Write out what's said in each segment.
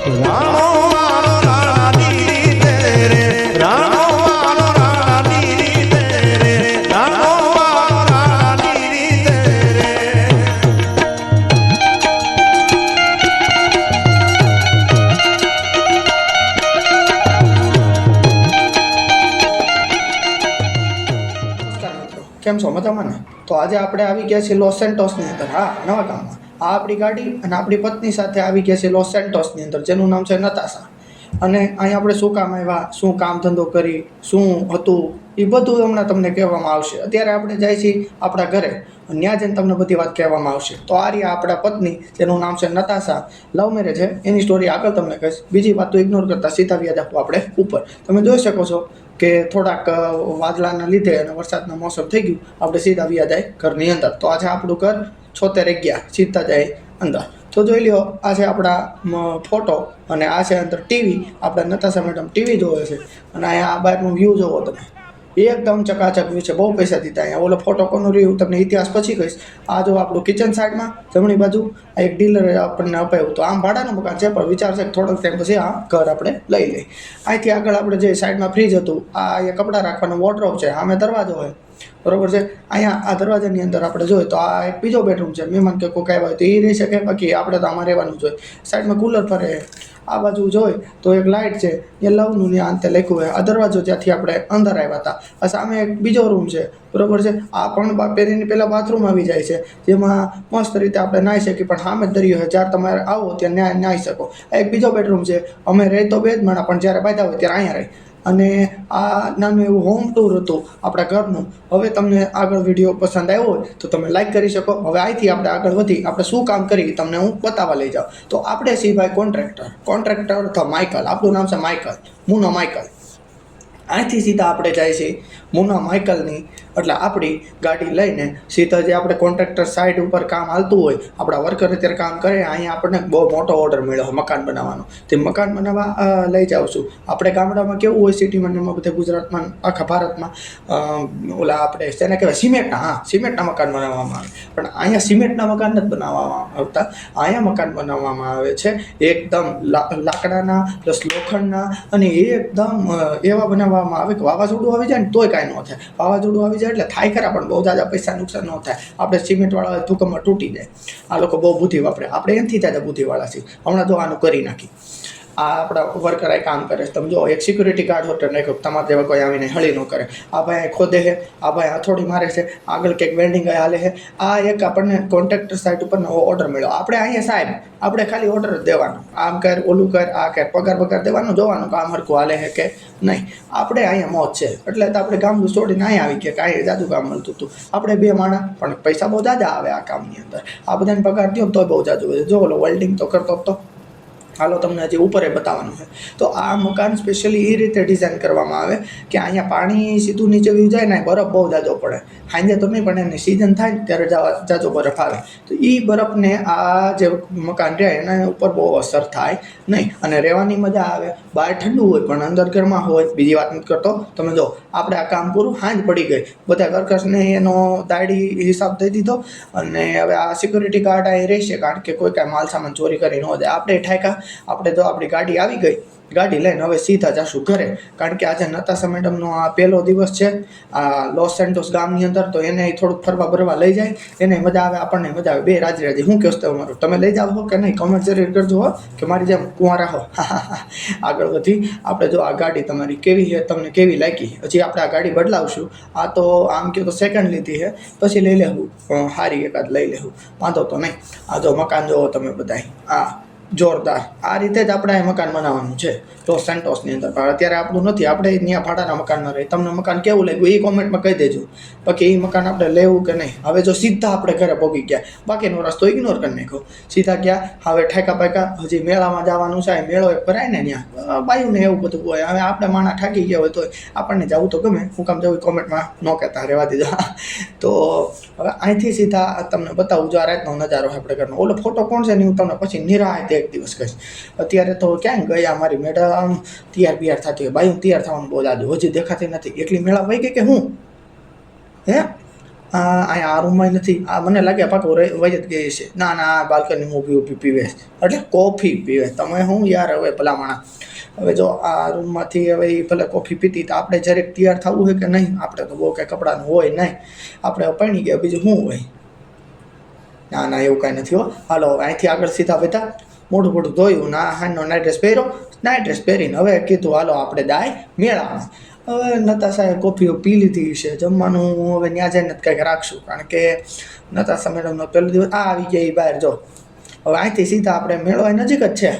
કેમ છો? મજામાં ને? તો આજે આપણે આવી ગયા છીએ લોસ સેન્ટોસની અંદર. હા, નવા ગામમાં. આ આપણી ગાડી અને આપણી પત્ની સાથે આવી ગયા છે લોસ સેન્ટોસની અંદર, જેનું નામ છે નતાશા. અને અહીં આપણે શું કામ આવ્યા, શું કામ ધંધો કરી, શું હતું, એ બધું હમણાં તમને કહેવામાં આવશે. અત્યારે આપણે જાય છીએ આપણા ઘરે, અને ત્યાં જઈને તમને બધી વાત કહેવામાં આવશે. તો આ રહ્યા આપણા પત્ની, જેનું નામ છે નતાશા. લવ મેરેજ છે એની સ્ટોરી આગળ તમને કહીશ. બીજી વાત તો ઇગ્નોર કરતાં સીધા વ્યાજ આપો આપણે ઉપર. તમે જોઈ શકો છો કે થોડાક વાદળાના લીધે અને વરસાદના મોસમ થઈ ગયું, આપણે સીધા વ્યાજ ઘરની અંદર. તો આજે આપણું ઘર છોતેર ગયા સીધા જાય અંદર. તો જોઈ લ્યો, આ છે આપણા ફોટો અને આ છે અંદર ટીવી આપણા નતાશા મેડમ ટીવી જોવે છે. અને અહીંયા આ બહારનું વ્યૂ જોવો તમે. એકદમ ચકાચક વ્યૂ છે. બહુ પૈસા દીધા અહીંયા. ઓલો ફોટો કોનું રહ્યું તમને ઇતિહાસ પછી કહીશ. આ જો આપણું કિચન સાઈડમાં જમણી બાજુ, આ એક ડીલરે આપણને અપાયું તો આમ ભાડાનું મકાન છે, પણ વિચાર છે થોડોક ટાઈમ પછી આ ઘર આપણે લઈ લઈએ. અહીંથી આગળ આપણે જે સાઈડમાં ફ્રીજ હતું, આ અહીંયા કપડાં રાખવાનો વોર્ડરોબ છે. આમે દરવાજો હોય. બરોબર છે? અહીંયા આ દરવાજાની અંદર આપણે જોઈએ તો આ એક બીજો બેડરૂમ છે. મહેમાન કે કોઈ આવ્યા હોય તો એ રહી શકે. બાકી આપણે તો આમાં રહેવાનું જોઈએ સાઈડમાં કુલર ફરે આ બાજુ જોઈ તો એક લાઇટ છે. એ લવનું ત્યાં અંતે લખ્યું હોય. આ દરવાજો ત્યાંથી આપણે અંદર આવ્યા હતા. આ સામે એક બીજો રૂમ છે. બરોબર છે? આ પણ પહેરીને પહેલાં બાથરૂમ આવી જાય છે. જેમાં મસ્ત રીતે આપણે નાહી શકીએ. પણ સામે દરિયો હોય જ્યારે તમારે આવો ત્યારે ન્યાય નાહી શકો. આ એક બીજો બેડરૂમ છે. અમે રહી તો બે જ માણા. પણ જ્યારે બાંધ્યા હોય ત્યારે અહીંયા રહી. અને આ નાનું એવું હોમ ટૂર હતું આપણા ઘરનું. હવે તમને આગળ વીડિયો પસંદ આવ્યો હોય, તો તમે લાઈક કરી શકો. હવે અહીંથી આપણે આગળ વધી, આપણે શું કામ કરી તમને હું બતાવવા લઈ જાઉં. તો આપણે સિવાય કોન્ટ્રાક્ટર કોન્ટ્રાક્ટર અથવા માઇકલ આપણું નામ છે માઇકલ મુનો માઇકલ અહીંથી સીધા આપણે જાય છે મુના માઇકલની એટલે આપણી ગાડી લઈને સીધા જે આપણે કોન્ટ્રાક્ટર સાઇટ ઉપર કામ હાલતું હોય, આપણા વર્કર અત્યારે કામ કરે, અહીંયા આપણને બહુ મોટો ઓર્ડર મળ્યો મકાન બનાવવાનો. તે મકાન બનાવવા લઈ જાઉં આપણે ગામડામાં કેવું હોય સિટીમાં એમાં બધે ગુજરાતમાં આખા ભારતમાં ઓલા આપણે તેને કહેવાય સિમેન્ટના હા, સિમેન્ટના મકાન બનાવવામાં આવે. પણ અહીંયા સિમેન્ટના મકાન નથી બનાવવામાં આવતા. અહીંયા મકાન બનાવવામાં આવે છે. એકદમ લાકડાના પ્લસ લોખંડના અને એકદમ એવા બનાવવામાં આવે કે વાવાઝોડું આવી જાય ને તોય કાંઈ ન થાય. વાવાઝોડું આવી જાય એટલે થાય ખરા, પણ બહુ જાજા પૈસા નુકસાન ન થાય. આપણે સિમેન્ટવાળા હોય તૂટી જાય. આ લોકો બહુ બુદ્ધિ વાપરે. આપણે એમથી જાજા બુદ્ધિવાળા છીએ. હમણાં તો આનું કરી નાખી. આ આપણા વર્કર આ કામ કરે છે. તમે જો એક સિક્યુરિટી ગાર્ડ હોટલ નહીં તમારા જેવા કોઈ આવીને હળી ન કરે. આ ભાઈ ખોદે છે, આ ભાઈ હથોડી મારે છે, આગળ કંઈક વેલ્ડિંગ હાલે છે. આ એક આપણને કોન્ટ્રાક્ટર સાઇટ ઉપર નવો ઓર્ડર મળ્યો. આપણે અહીંયા સાહેબ, આપણે ખાલી ઓર્ડર જ દેવાનો. આમ કર, ઓલું કર, આ કર, પગાર પગાર દેવાનું, જોવાનું કામ હરખું હાલે છે કે નહીં. આપણે અહીંયા મોત છે. એટલે તો આપણે ગામ છોડીને અહીંયા આવી ગયા કે અહીંયા જાદુ કામ મળતું હતું. આપણે બે માણા પણ પૈસા બહુ જાજા આવે આ કામની અંદર. આ બધાને પગાર દો તો બહુ જાજુ જો ઓલો વેલ્ડિંગ તો કરતો તો. હાલો તમને હજી ઉપર એ બતાવવાનું છે. તો આ મકાન સ્પેશિયલી એ રીતે ડિઝાઇન કરવામાં આવે કે અહીંયા પાણી સીધું નીચે વ્યૂ જાય ને બરફ બહુ જાજો પડે. સાંજે તો નહીં પણ એની સિઝન થાય ને ત્યારે જાજો બરફ આવે. તો એ બરફને આ જે મકાન રહે એના ઉપર બહુ અસર થાય નહીં. અને રહેવાની મજા આવે. બહાર ઠંડુ હોય પણ અંદર ઘરમાં હોય, બીજી વાત નથી કરતો. તમે જો, આપણે આ કામ પૂરું હાંજ પડી ગઈ. બધા વર્કર્સને એનો દાડી હિસાબ દઈ દીધો અને હવે આ સિક્યુરિટી ગાર્ડ અહીં રહેશે કારણ કે કોઈ કાંઈ માલ સામાન ચોરી કરી ન દે. આપણે ઠાયકા આપણે તો આપણી ગાડી આવી ગઈ. ગાડી લઈને હવે સીધા જશું ઘરે. કારણ કે આજે નતાશા મેડમનો આ પહેલો દિવસ છે. આ લોસ સેન્ટોસ ગામની અંદર તો એને થોડુંક ફરવા બરવા લઈ જાય. એને મજા આવે, આપણને મજા આવે. બે રાજી રાજી. હું કહેશ તમારું તમે લઈ જાઓ કે નહીં? કમેન્ટ જરૂર કરજો હો કે મારી જેમ કુંવારા હો. આગળ વધી. આપણે જો આ ગાડી તમારી કેવી છે, તમને કેવી લાગી હજી આપણે આ ગાડી બદલાવશું. આ તો આમ કહો તો સેકન્ડ લીધી છે. પછી લઈ લેવું. હારી એકાદ લઈ લેવું. વાંધો તો નહીં. આ જો મકાન જોવો તમે બધાય. આ જોરદાર. આ રીતે જ આપણે મકાન બનાવવાનું છે. લોસ સેન્ટોસની અંદર. પણ અત્યારે આપણું નથી. આપણે ત્યાં ભાડાના મકાનમાં રહી તમને મકાન કેવું લાગ્યું એ કોમેન્ટમાં કહી દેજો. બાકી એ મકાન આપણે લેવું કે નહીં? હવે જો સીધા આપણે ઘરે પહોંચી ગયા. બાકીનો રસ્તો ઇગ્નોર કરી નાખ્યો. સીધા ગયા. હવે ઠેકા પાકા હજી મેળામાં જવાનું છે. મેળો એક ભરાય ને ત્યાં બાયુને એવું બધું હોય. હવે આપણે માણા ઠાકી ગયા હોય તો આપણને જવું તો ગમે. હું કામ જવું કોમેન્ટમાં ન કહેતા. રહેવા દીધા તો હવે અહીંથી સીધા તમને બતાવું. જો આ રાતનો નજારો આપણે ઘરનો. ઓલો ફોટો કોણ છે ને હું તમને પછી નિરાયતે એક દિવસ કહીશ અત્યારે તો ક્યાં ગયા મારી મેડમ તૈયાર બિયાર થતી હોય, બાયું તૈયાર થવાનું બહુ જાજુ હજી દેખાતી નથી. એટલી મેળા વહી ગઈ કે હું? હે? આ, અહીંયા આ રૂમમાં નથી. આ મને લાગે પાકો વહી જ ગઈ છે. ના ના બાલ્કનીમાં ઊભી ઊભી પીવે એટલે કોફી પીવે. તમે હું યાર હવે ભલામણા હવે જો આ રૂમમાંથી હવે ભલે કોફી પીતી તો આપણે જ્યારે તૈયાર થવું હોય કે નહીં? આપણે તો બહુ કાંઈ કપડાનું હોય નહીં. આપણે પૈણી ગયા, બીજું શું હોય? ના ના, એવું કાંઈ નથી હો. હાલો, અહીંથી આગળ સીધા બધા મોઢું મોઢું ધોયું, ના હાનો નાઇટ ડ્રેસ પહેર્યો. નાઇટ ડ્રેસ પહેરીને હવે કીધું, હાલો, આપણે દાય મેળામાં. હવે નતાશાએ કોફીઓ પી લીધી છે, જમવાનું હવે ત્યાં જઈને કંઈક રાખશું, કારણ કે નતાશા મેડમનો પહેલો દિવસ આ આવી ગયા એ બહાર, જો. હવે અહીંથી સીધા આપણે મેળો નજીક જ છે.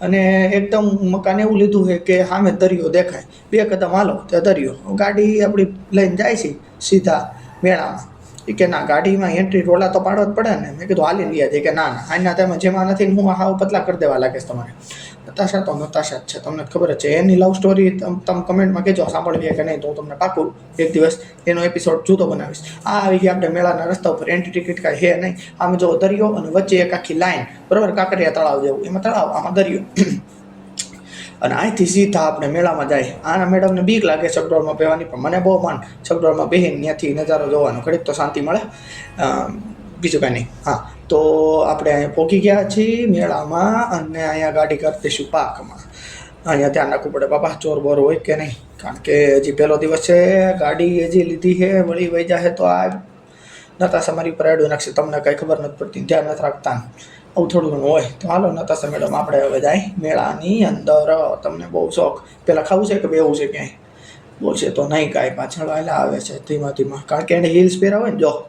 અને એકદમ મકાન એવું લીધું છે કે સામે દરિયો દેખાય. બે કદમ હાલો, ત્યાં દરિયો. ગાડી આપણી લઈને જાય છે સીધા મેળામાં. એ કે ના, ગાડીમાં એન્ટ્રી રોલા તો પાડવા જ પડે ને. મેં કીધું હાલી લઈએ છે કે, ના ના, આના તમે જેમાં નથી હું હાવ પતલા કરી દેવા લાગે છે તમારે. નતાશા તો, નતાશા જ છે, તમને ખબર છે. એની લવ સ્ટોરી તમે કમેન્ટમાં કહેજો, સાંભળવી કે નહીં, તો હું તમને પાકું એક દિવસ એનો એપિસોડ જૂતો બનાવીશ. આ આવી ગયા આપણે મેળાના રસ્તા ઉપર એન્ટ્રી ટિકિટ કાંઈ હે નહીં. આમ જો દરિયો અને વચ્ચે એક આખી લાઈન બરાબર? કાંકરિયા તળાવ જેવું. એમાં તળાવ, આમાં દરિયો. અને અહીંથી સીધા આપણે મેળામાં જાય. આના મેડમને બીક લાગે ચકડોળમાં પહેવાની પણ મને બહુ માન. ચકડોળમાં બેહીને ત્યાંથી નજારો જોવાનો. ઘડીક તો શાંતિ મળે. બીજું કાંઈ નહીં. હા, તો આપણે અહીંયા પહોંચી ગયા છીએ મેળામાં અને અહીંયા ગાડી કરતીશું પાકમાં. અહીંયા ધ્યાન રાખવું પડે બાપા, ચોર બોર હોય કે નહીં? કારણ કે હજી પહેલો દિવસ છે, ગાડી હજી લીધી છે, વળી વહી જાય તો આ નતા મારી ઉપર એડું નાખશે. તમને કાંઈ ખબર નથી પડતી. ધ્યાન નથી રાખતા. આવું થોડું ઘણું. હોય તો હાલો નતાશા મેડમ આપણે હવે જાય મેળાની અંદર. તમને બહુ શોખ. પહેલાં ખાવું છે કે બેવું છે ક્યાંય? બોલશે તો નહીં, કાંઈ પાછળ હાલા આવે છે. ધીમા ધીમા. કારણ કે એને હિલ્સ પહેરા હોય ને, જો.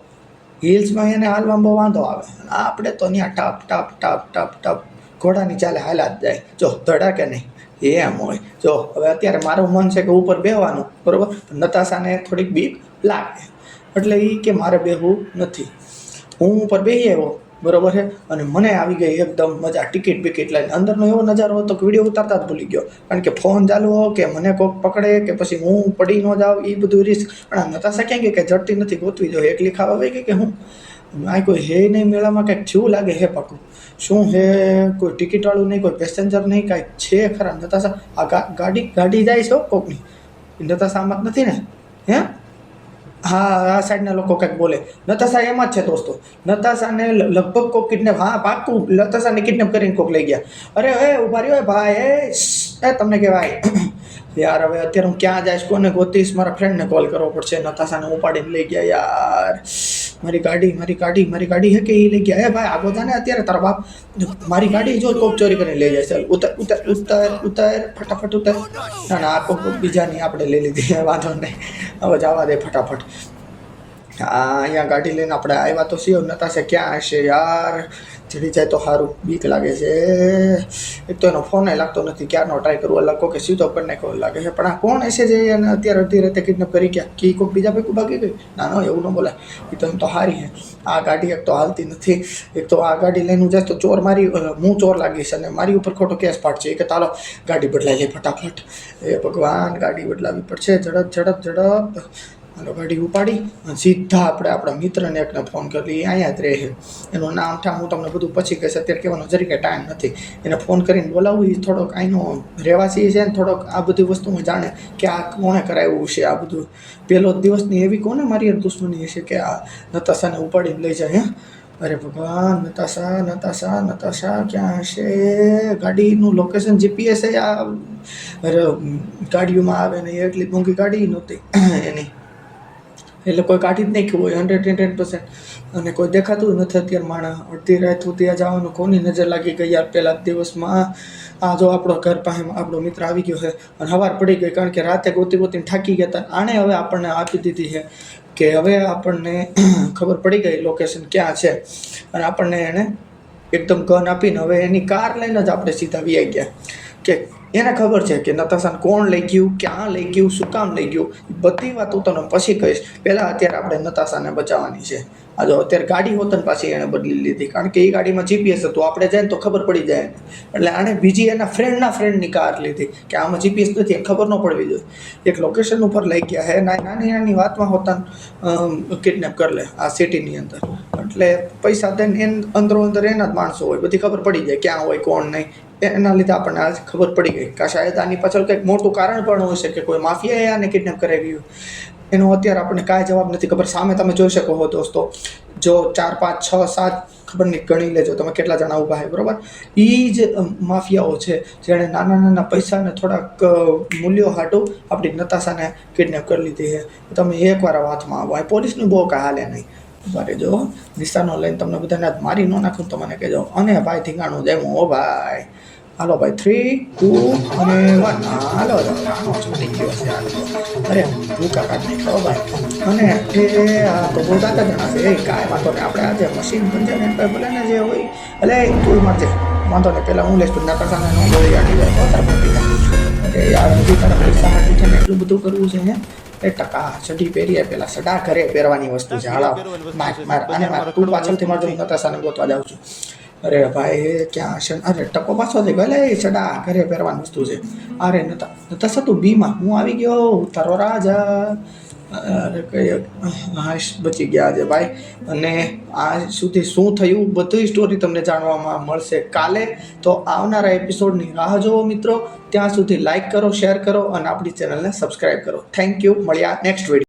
હિલ્સમાં એને હાલવામાં બહુ વાંધો આવે. આપણે તો ત્યાં ટપ ટપ ટપ ટપ ટપ ઘોડાની ચાલે હાલા જ જાય. જો ધડા કે નહીં. એમ હોય. જો, હવે અત્યારે મારું મન છે કે ઉપર બેહવાનું, બરોબર? નતાશાને થોડીક બીક લાગે. એટલે એ કે મારે બેહવું નથી. હું ઉપર બેસી આવ્યો. બરોબર છે? અને મને આવી ગઈ એકદમ મજા. ટિકિટ બિકિટ લઈને અંદરનો એવો નજારો હતો કે વીડિયો ઉતારતા જ ભૂલી ગયો. કારણ કે ફોન ચાલુ હો કે મને કોક પકડે કે પછી હું પડી ન જાઉં એ બધું રિસ્ક પણ આ નતાશા ક્યાં ગઈ કે જડતી નથી ગોતવી જોઈએ. એકલી ખાવા વહી ગઈ કે હું? આ કોઈ હે નહીં મેળામાં? કંઈક થયું લાગે હે પાકું? શું હે? કોઈ ટિકિટવાળું નહીં? કોઈ પેસેન્જર નહીં? કાંઈક છે ખરા? નતાશા? આ ગાડી ગાડી જાય છે કોકની. નતાશા આમાં નથી ને? હે? હા, આ સાઈડના લોકો કંઈક બોલે. નતાશા એમાં જ છે દોસ્તો. નતાશાને લગભગ કોક કિડનેપ હા, પાક્કું. નતાશાને કિડનેપ કરીને કોક લઈ ગયા. અરે, એ, ઊભા રહ્યો, એ ભાઈ, એ એ તમને કહેવાય. યાર, હવે અત્યારે હું ક્યાં જઈશ? કોને ગોતીશ? મારા ફ્રેન્ડને કોલ કરવો પડશે. નતાશાને ઉપાડીને લઈ ગયા, યાર. મારી ગાડી મારી ગાડી મારી ગાડી હે કે એ લઈ ગયા? એ ભાઈ, આ બધાને અત્યારે તારા બાપ મારી ગાડી જો કોક ચોરી કરીને લઈ જાય ચાલ ઉતર ઉતર ઉતર ઉતર, ફટાફટ ઉતર. ના ના, આ કોક બીજાની આપણે લઈ લીધી વાંધો નહીં. હવે જવા દે ફટાફટ. આ અહીંયા ગાડી લઈને આપણે આવ્યા તો સિયો નતાશે ક્યાં હશે યાર? ચડી જાય તો સારું, બીક લાગે છે. એક તો એનો ફોન લાગતો નથી, ક્યારનો ટ્રાય કરવો લખો કે સીધો પણ નાખવો લાગે છે. પણ આ કોણ હશે જે એને અત્યારે અડધી રાતે કિડનેપ કરી ગયા. કે કોઈક બીજા ભાઈ ભાગી ગઈ ના ના, એવું ન બોલાય. એ તો એમ તો સારી છે. આ ગાડી એક તો હાલતી નથી. એક તો આ ગાડી લઈને હું જઈશ તો ચોર મારી હું ચોર લાગીશ અને મારી ઉપર ખોટો કેસ પાડશે. કે તાલો, ગાડી બદલાઈ લે ફટાફટ. એ ભગવાન, ગાડી બદલાવી પડશે. ઝડપ ઝડપ ઝડપ. ગાડી ઉપાડી અને સીધા આપણે આપણા મિત્રને એકને ફોન કરી અહીંયા જ રહે. એનું નામ ઠામ, હું તમને બધું પછી કહીશ. અત્યારે કહેવાનો જરી કે ટાઈમ નથી. એને ફોન કરીને બોલાવવું એ થોડોક અહીંનો રહેવાસી છે ને થોડોક આ બધી વસ્તુમાં જાણે કે આ કોણે કરાવ્યું છે. આ બધું પહેલો દિવસની એવી કોને મારી દુશ્મની હશે કે આ નતાશાને ઉપાડીને લઈ જાય, હે? અરે ભગવાન, નતાશા નતાશા નતાશા ક્યાં હશે? ગાડીનું લોકેશન જીપીએસ આ, અરે, ગાડીઓમાં આવે ને એટલી મોંઘી ગાડી નહોતી. એની એટલે કોઈ કાઢી જ નાખ્યું હોય હંડ્રેડ ટેન પર્સન્ટ અને કોઈ દેખાતું નથી અત્યારે માણસ અડધી રાત સુધી આ જવાનું કોની નજર લાગી ગઈ યાર પહેલા દિવસમાં? આ જો આપણો ઘર પાસે આપણો મિત્ર આવી ગયો છે અને હવાર પડી ગઈ કારણ કે રાતે ગોતી ગોતીને થાકી ગયા હતા. આણે હવે આપણને આપી દીધી છે કે હવે આપણને ખબર પડી ગઈ લોકેશન ક્યાં છે. અને આપણને એણે એકદમ ગન આપીને હવે એની કાર લઈને જ આપણે સીધા વી ગયા. કે એને ખબર છે કે નતાશાને કોણ લઈ ગયું, ક્યાં લઈ ગયું, શું કામ લઈ ગયું? બધી વાત હું તને પછી કહીશ. પહેલાં અત્યારે આપણે નતાશાને બચાવવાની છે. આ જો અત્યારે ગાડી હોત ને પાછી એણે બદલી લીધી. કારણ કે એ ગાડીમાં જીપીએસ હતું. આપણે જાય ને તો ખબર પડી જાય. એટલે આણે બીજી એના ફ્રેન્ડના ફ્રેન્ડની કાર લીધી. કે આમાં જીપીએસ નથી ખબર ન પડવી જોઈએ. એક લોકેશન ઉપર લઈ ગયા. હે નાની નાની વાતમાં હોતા કિડનેપ કરી લે આ સિટીની અંદર. એટલે પૈસા તેને એન અંદરો અંદર એના જ માણસો હોય. બધી ખબર પડી જાય ક્યાં હોય, કોણ નહીં. એના લીધે આપણને આજ ખબર પડી ગઈ કે શાયદ આની પાછળ કંઈક મોટું કારણ પણ હોય શકે. કોઈ માફિયાએ આને કિડનેપ કરાવી એનો અત્યારે આપણને કાંઈ જવાબ નથી ખબર. સામે તમે જોઈ શકો હો દોસ્તો. જો ચાર, પાંચ, છ, સાત, ખબર નહીં, ગણી લેજો. તમે કેટલા જણા ઊભા છે, બરાબર? એ જ માફિયાઓ છે જેણે નાના નાના પૈસાને થોડાક મૂલ્યો હાટું આપણી નતાશાને કિડનેપ કરી લીધી છે. તમે એકવાર વાતમાં આવો. આ પોલીસનું બહુ કાંઈ હાલે નહીં. મારે જો નિશાનો લઈને તમને બધાને મારી ન નાખું તો મને કહેજો. અને ભાઈ ધીંગાણું જેમ ઓ ભાઈ. હાલો ભાઈ થ્રી ટુ અને વન હાલો આનો છૂટી ગયો છે અરે ભૂકા કાઢી નાખ્યો ભાઈ. અને એ આ તો બહુ દાદા જણા એ કાંઈ વાંધો નહીં. આપણે આજે મશીન બનશે ને ભાઈ ભલે ને જે હોય એટલે તું મારજે. વાંધો નહીં પહેલાં હું લઈશ તું નકર સામે નો આડી જાય તો તાર અરે યાર બધી તારા પૈસા હાટું છે ને એટલું બધું કરવું છે હે એ ટકા ચડી પહેરીએ પેલા સડા ઘરે પહેરવાની વસ્તુ છે. હાલો માર માર અને માર તું પાછળથી મારું નતાશાને ગોતવા જાઉં છું. અરે ભાઈ ક્યાં છે? અરે, ટકો પાછો થઈ એટલે એ સડા ઘરે પહેરવાની વસ્તુ છે. અરે નતા નતા તું બીમાં હું આવી ગયો તારો રાજા. અરે, કઈ હાશ બચી ગયા છે, ભાઈ. અને આ સુધી શું થયું, બધી સ્ટોરી તમને જાણવામાં મળશે. કાલે તો આવનારા એપિસોડની રાહ જોવો મિત્રો. ત્યાં સુધી લાઇક કરો શેર કરો અને આપણી ચેનલને સબસ્ક્રાઈબ કરો. થેન્ક યુ મળ્યા નેક્સ્ટ વીડિયો